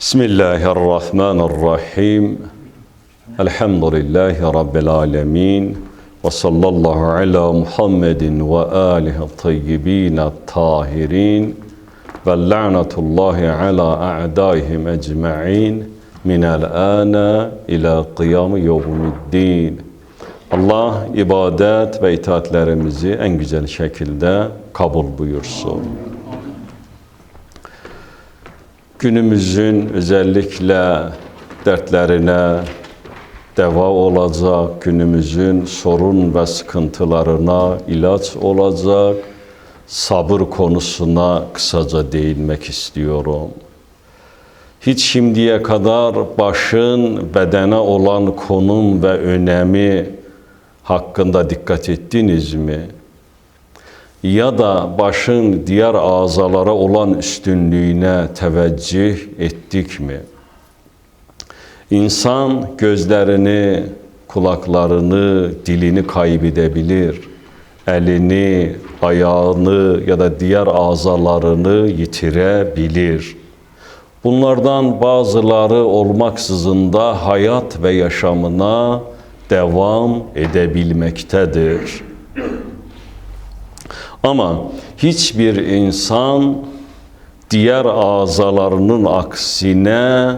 بسم الله الرحمن الرحيم الحمد لله رب العالمين وصلى الله على محمد وآله الطيبين الطاهرين واللعنة الله على أعدائهم أجمعين من الآن إلى قيام يوم الدين Allah ibadet ve itaatlerimizi en güzel şekilde kabul buyursun. günümüzün özellikle dertlerine deva olacak, günümüzün sorun ve sıkıntılarına ilaç olacak sabır konusuna kısaca değinmek istiyorum. Hiç şimdiye kadar başın bedene olan konum ve önemi hakkında dikkat ettiniz mi? ya da başın diğer azalara olan üstünlüğüne teveccüh ettik mi? İnsan gözlerini, kulaklarını, dilini kaybedebilir. Elini, ayağını ya da diğer azalarını yitirebilir. Bunlardan bazıları olmaksızın da hayat ve yaşamına devam edebilmektedir. Ama hiçbir insan diğer azalarının aksine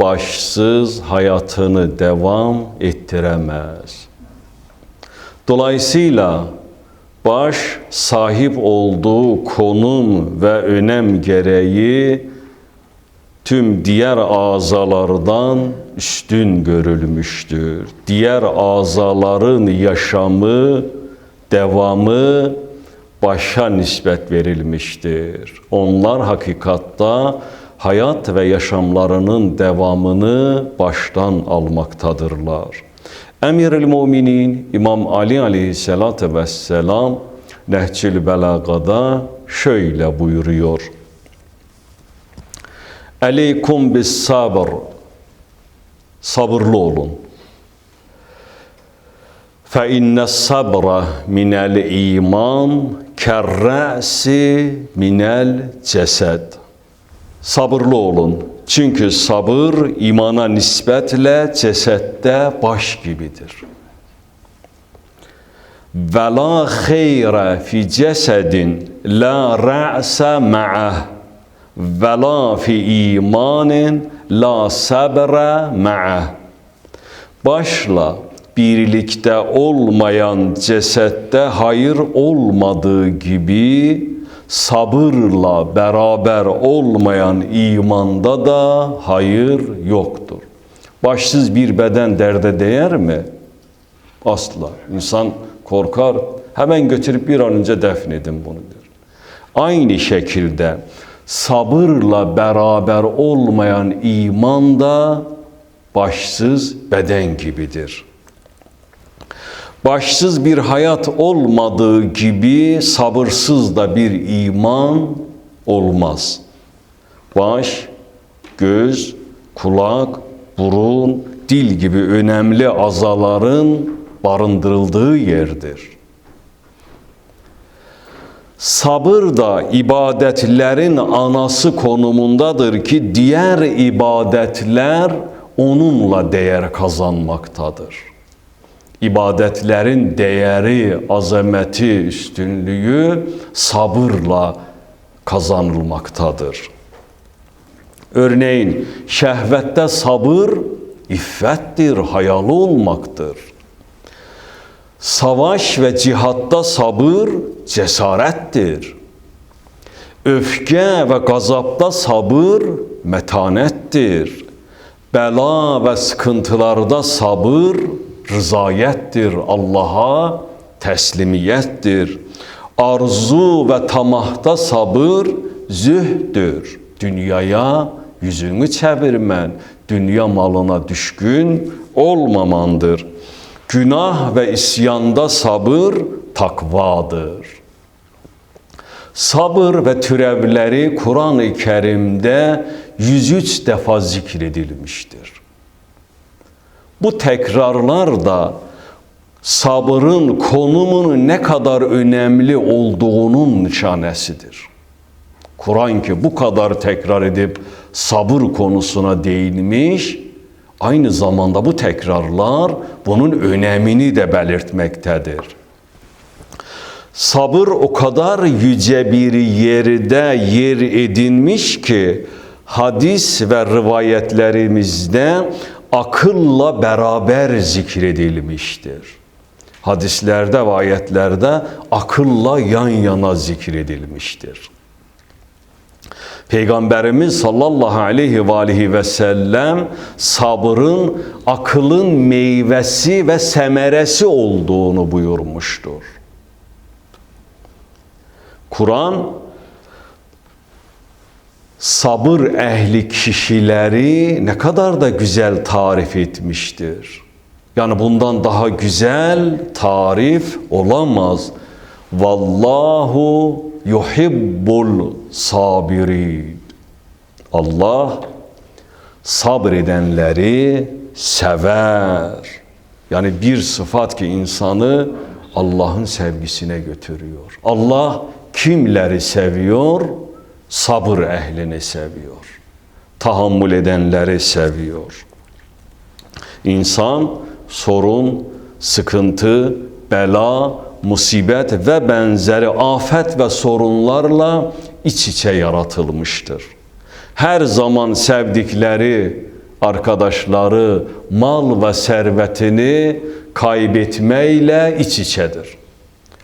başsız hayatını devam ettiremez. Dolayısıyla baş sahip olduğu konum ve önem gereği tüm diğer azalardan üstün görülmüştür. Diğer azaların yaşamı, devamı başa nispet verilmiştir. Onlar hakikatta hayat ve yaşamlarının devamını baştan almaktadırlar. Emirül Müminin İmam Ali aleyhissalatü vesselam Nehcül Belaga'da şöyle buyuruyor. Aleykum bis sabr. Sabırlı olun. Fe inne sabra minel iman kerra'si minel cesed. Sabırlı olun. Çünkü sabır imana nispetle cesette baş gibidir. Ve la hayra fi cesedin la ra'sa ma'ah ve la fi imanin la sabra ma'ah. Başla birlikte olmayan cesette hayır olmadığı gibi sabırla beraber olmayan imanda da hayır yoktur. Başsız bir beden derde değer mi? Asla. İnsan korkar, hemen götürüp bir an önce defnedin bunu der. Aynı şekilde sabırla beraber olmayan iman da başsız beden gibidir başsız bir hayat olmadığı gibi sabırsız da bir iman olmaz. Baş, göz, kulak, burun, dil gibi önemli azaların barındırıldığı yerdir. Sabır da ibadetlerin anası konumundadır ki diğer ibadetler onunla değer kazanmaktadır ibadetlerin değeri, azameti, üstünlüğü sabırla kazanılmaktadır. Örneğin şehvette sabır iffettir, hayalı olmaktır. Savaş ve cihatta sabır cesarettir. Öfke ve gazapta sabır metanettir. Bela ve sıkıntılarda sabır rızayettir, Allah'a teslimiyettir. Arzu ve tamahta sabır zühdür. Dünyaya yüzünü çevirmen, dünya malına düşkün olmamandır. Günah ve isyanda sabır takvadır. Sabır ve türevleri Kur'an-ı Kerim'de 103 defa zikredilmiştir. Bu tekrarlar da sabırın konumunun ne kadar önemli olduğunun nişanesidir. Kur'an ki bu kadar tekrar edip sabır konusuna değinmiş, aynı zamanda bu tekrarlar bunun önemini de belirtmektedir. Sabır o kadar yüce bir yerde yer edinmiş ki hadis ve rivayetlerimizde akılla beraber zikredilmiştir. Hadislerde ve ayetlerde akılla yan yana zikredilmiştir. Peygamberimiz sallallahu aleyhi ve aleyhi ve sellem sabrın akılın meyvesi ve semeresi olduğunu buyurmuştur. Kur'an sabır ehli kişileri ne kadar da güzel tarif etmiştir. Yani bundan daha güzel tarif olamaz. Vallahu yuhibbul sabirin. Allah sabredenleri sever. Yani bir sıfat ki insanı Allah'ın sevgisine götürüyor. Allah kimleri seviyor? Sabır ehlini seviyor. Tahammül edenleri seviyor. İnsan sorun, sıkıntı, bela, musibet ve benzeri afet ve sorunlarla iç içe yaratılmıştır. Her zaman sevdikleri arkadaşları, mal ve servetini kaybetmeyle iç içedir.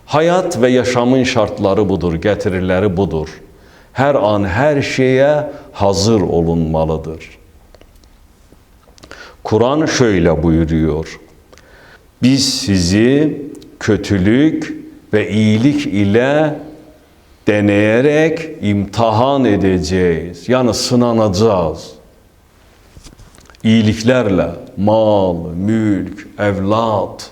Hayat ve yaşamın şartları budur, getirileri budur. Her an her şeye hazır olunmalıdır. Kur'an şöyle buyuruyor. Biz sizi kötülük ve iyilik ile deneyerek imtihan edeceğiz. Yani sınanacağız. İyiliklerle, mal, mülk, evlat,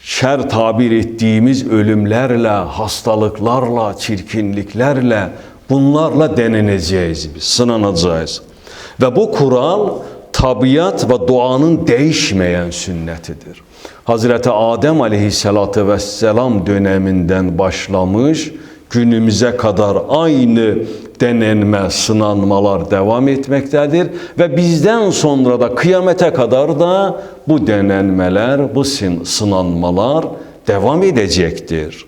şer tabir ettiğimiz ölümlerle, hastalıklarla, çirkinliklerle, bunlarla deneneceğiz biz, sınanacağız. Ve bu kural tabiat ve doğanın değişmeyen sünnetidir. Hazreti Adem aleyhissalatü vesselam döneminden başlamış, günümüze kadar aynı denenme, sınanmalar devam etmektedir ve bizden sonra da kıyamete kadar da bu denenmeler, bu sınanmalar devam edecektir.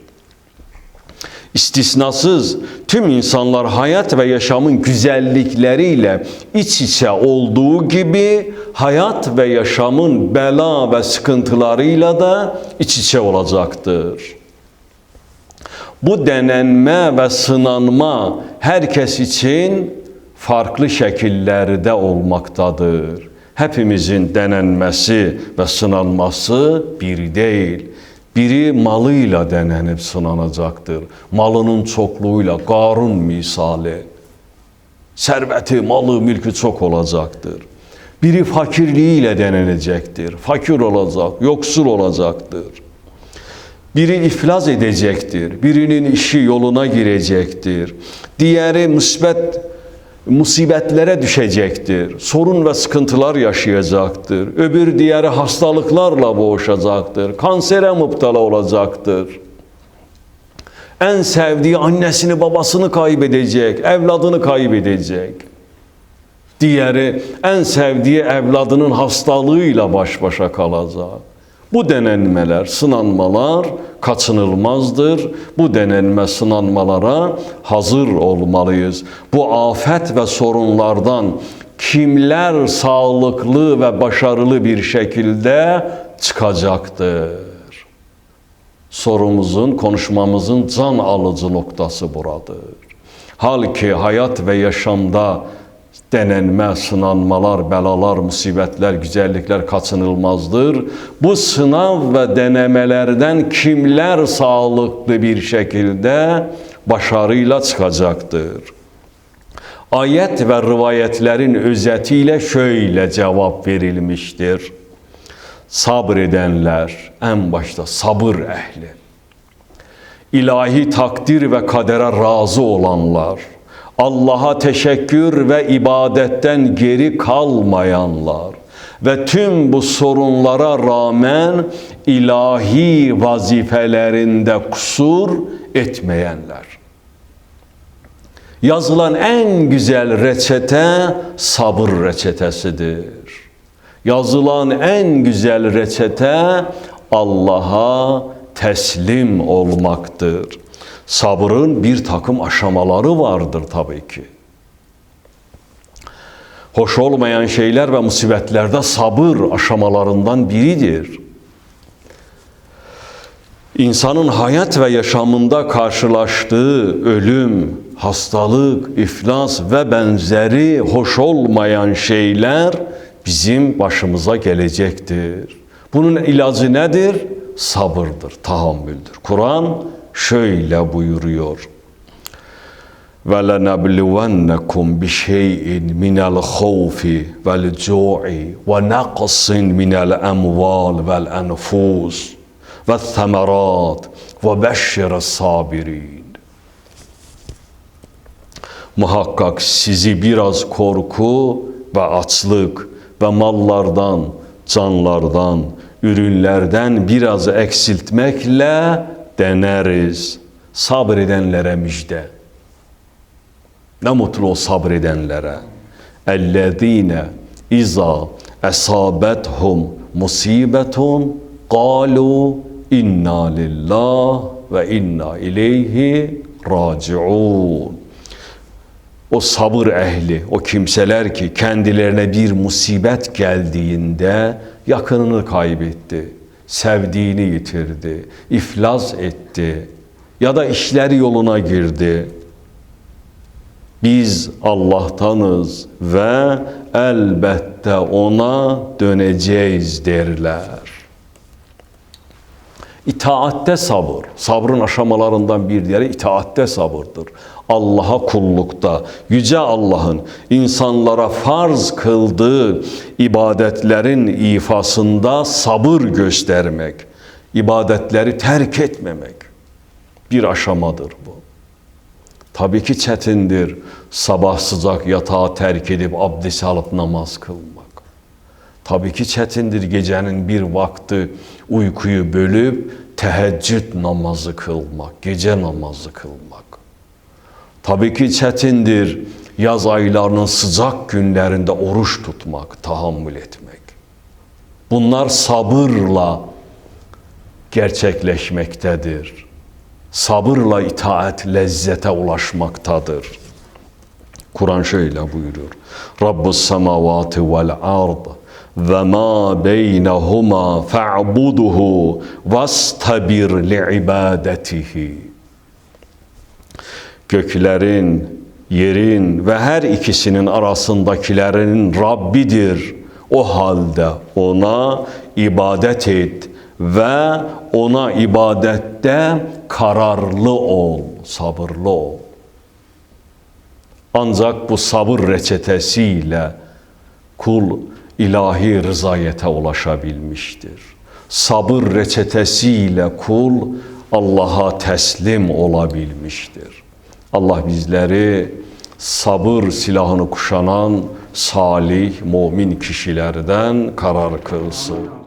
İstisnasız tüm insanlar hayat ve yaşamın güzellikleriyle iç içe olduğu gibi hayat ve yaşamın bela ve sıkıntılarıyla da iç içe olacaktır. Bu denenme ve sınanma herkes için farklı şekillerde olmaktadır. Hepimizin denenmesi ve sınanması bir değil. Biri malıyla denenip sınanacaktır. Malının çokluğuyla Karun misali. Serveti, malı, mülkü çok olacaktır. Biri fakirliğiyle denenecektir. Fakir olacak, yoksul olacaktır. Biri iflas edecektir. Birinin işi yoluna girecektir. Diğeri müsbet musibetlere düşecektir. Sorun ve sıkıntılar yaşayacaktır. Öbür diğeri hastalıklarla boğuşacaktır. Kansere müptela olacaktır. En sevdiği annesini babasını kaybedecek, evladını kaybedecek. Diğeri en sevdiği evladının hastalığıyla baş başa kalacak. Bu denenmeler, sınanmalar kaçınılmazdır. Bu denenme, sınanmalara hazır olmalıyız. Bu afet ve sorunlardan kimler sağlıklı ve başarılı bir şekilde çıkacaktır? Sorumuzun, konuşmamızın can alıcı noktası buradır. Halki hayat ve yaşamda denenme, sınanmalar, belalar, musibetler, güzellikler kaçınılmazdır. Bu sınav ve denemelerden kimler sağlıklı bir şekilde başarıyla çıkacaktır? Ayet ve rivayetlerin özetiyle şöyle cevap verilmiştir. Sabredenler, en başta sabır ehli, ilahi takdir ve kadere razı olanlar, Allah'a teşekkür ve ibadetten geri kalmayanlar ve tüm bu sorunlara rağmen ilahi vazifelerinde kusur etmeyenler. Yazılan en güzel reçete sabır reçetesidir. Yazılan en güzel reçete Allah'a teslim olmaktır. Sabrın bir takım aşamaları vardır tabii ki. Hoş olmayan şeyler ve musibetlerde sabır aşamalarından biridir. İnsanın hayat ve yaşamında karşılaştığı ölüm, hastalık, iflas ve benzeri hoş olmayan şeyler bizim başımıza gelecektir. Bunun ilacı nedir? Sabırdır, tahammüldür. Kur'an şöyle buyuruyor. Ve lenebluvennekum bi şey'in minel havfi vel cu'i ve naqsin minel emval vel enfus ve semerat ve beşşir sabirin. Muhakkak sizi biraz korku ve açlık ve mallardan, canlardan, ürünlerden biraz eksiltmekle deneriz. Sabredenlere müjde. Ne mutlu o sabredenlere. اَلَّذ۪ينَ اِذَا اَصَابَتْهُمْ مُصِيبَةٌ قَالُوا اِنَّا لِلّٰهِ ve inna ileyhi raciun. O sabır ehli, o kimseler ki kendilerine bir musibet geldiğinde yakınını kaybetti, sevdiğini yitirdi, iflas etti ya da işleri yoluna girdi. Biz Allah'tanız ve elbette ona döneceğiz derler. İtaatte sabır. Sabrın aşamalarından bir diğeri itaatte sabırdır. Allah'a kullukta, Yüce Allah'ın insanlara farz kıldığı ibadetlerin ifasında sabır göstermek, ibadetleri terk etmemek bir aşamadır bu. Tabii ki çetindir sabah sıcak yatağı terk edip abdest alıp namaz kılmak. Tabii ki çetindir gecenin bir vakti uykuyu bölüp teheccüd namazı kılmak, gece namazı kılmak. Tabii ki çetindir yaz aylarının sıcak günlerinde oruç tutmak, tahammül etmek. Bunlar sabırla gerçekleşmektedir. Sabırla itaat lezzete ulaşmaktadır. Kur'an şöyle buyuruyor. Rabbus semavati vel ard ve ma beynehuma fa'buduhu vastabir li ibadetihi. Göklerin, yerin ve her ikisinin arasındakilerin Rabbidir. O halde ona ibadet et ve ona ibadette kararlı ol, sabırlı ol. Ancak bu sabır reçetesiyle kul ilahi rızayete ulaşabilmiştir. Sabır reçetesiyle kul Allah'a teslim olabilmiştir. Allah bizleri sabır silahını kuşanan salih, mümin kişilerden karar kılsın.